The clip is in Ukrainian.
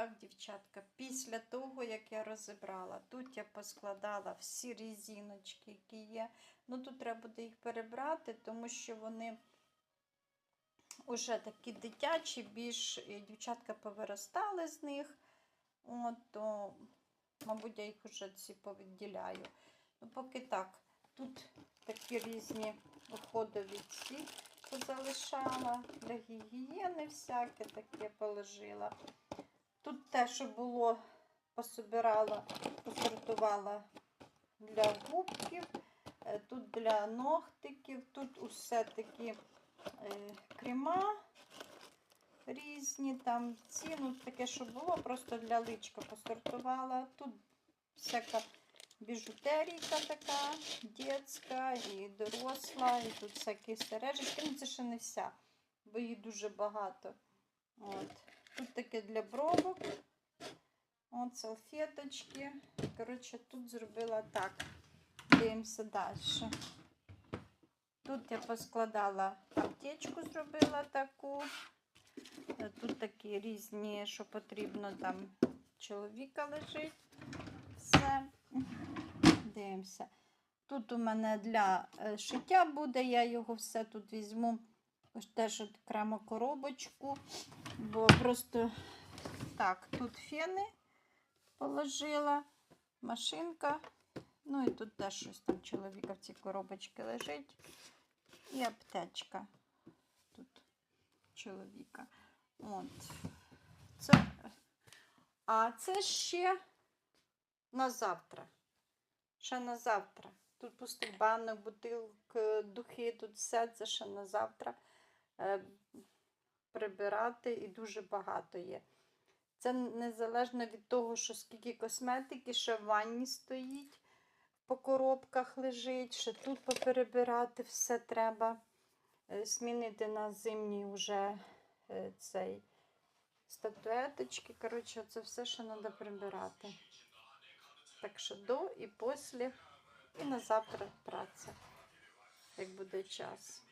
Так, дівчатка, після того, як я розібрала, тут я поскладала всі різиночки, які є. Ну, тут треба буде їх перебрати, тому що вони вже такі дитячі, більш е, дівчатка повиростали з них. От, то, мабуть, я їх вже ці повідділяю. Ну, поки так, тут такі різні уходові ці позалишала, для гігієни всяке таке положила. Тут те, що було, пособирала, посортувала для губків, е, тут для ногтиків, тут усе такі е, крема різні, там ці, ну таке, що було, просто для личка посортувала. Тут всяка біжутерійка така, дитяча і доросла, і тут всякі сережечки. Ну, це ще не вся, бо її дуже багато. От. Тут таке для бровок. От салфеточки. Коротше, тут зробила так. Дивимося далі. Тут я поскладала аптечку, зробила таку. Тут такі різні, що потрібно там чоловіка лежить. Все. Дивимося. Тут у мене для е, шиття буде, я його все тут візьму. Ось теж окремо коробочку, бо просто так, тут фени положила, машинка. Ну і тут теж щось там чоловіка в цій коробочці лежить. І аптечка тут чоловіка. От. Це. А це ще на завтра. Ще на завтра. Тут пустий банок, бутилки, духи, тут все це ще на завтра е, прибирати і дуже багато є. Це незалежно від того, що скільки косметики, ще в ванні стоїть, по коробках лежить, ще тут поперебирати все треба. Е, Змінити на зимній вже е, цей статуеточки. Коротше, це все, що треба прибирати. Так що до і після, і на завтра праця, як буде час.